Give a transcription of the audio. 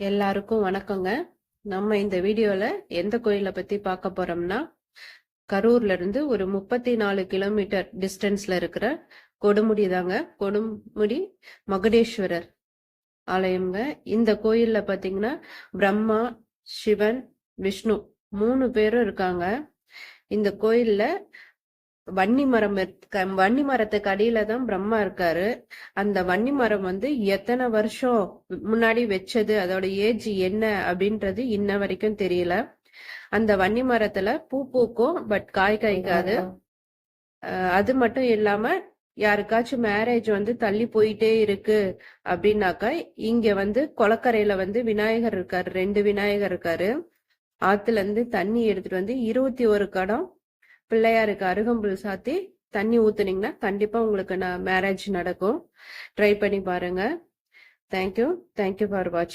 எல்லாருக்கும் வணக்கங்க. நம்ம இந்த வீடியோல எந்த கோயிலை பத்தி பார்க்க போறோம்னா கரூர்ல இருந்து ஒரு முப்பத்தி நாலு கிலோமீட்டர் டிஸ்டன்ஸ்ல இருக்கிற கொடுமுடி தாங்க. கொடுமுடி மகுடேஸ்வரர் ஆலயம்ங்க. இந்த கோயில்ல பாத்தீங்கன்னா பிரம்மா சிவன் விஷ்ணு மூணு பேரும் இருக்காங்க. இந்த கோயில்ல வன்னி மரம் வன்னி மரத்துக்கு அடியில தான் பிரம்மா இருக்காரு. அந்த வன்னி மரம் வந்து எத்தனை வருஷம் முன்னாடி வச்சது அதோட ஏஜ் என்ன அப்படின்றது இன்ன வரைக்கும் தெரியல. அந்த வன்னி மரத்துல பூ பூக்கும் பட் காய் காய்க்காது. அது மட்டும் இல்லாம யாருக்காச்சும் மேரேஜ் வந்து தள்ளி போயிட்டே இருக்கு அப்படின்னாக்கா இங்க வந்து கொளக்கரையில வந்து விநாயகர் இருக்காரு ரெண்டு விநாயகர் இருக்காரு. ஆத்துல இருந்து தண்ணி எடுத்துட்டு வந்து இருபத்தி ஒரு குடம் பிள்ளையாருக்கு அருகம்புல் சாத்தி தண்ணி ஊத்துனீங்கன்னா கண்டிப்பா உங்களுக்கு நான் மேரேஜ் நடக்கும். ட்ரை பண்ணி பாருங்க. தேங்க்யூ தேங்க்யூ ஃபார் வாட்சிங்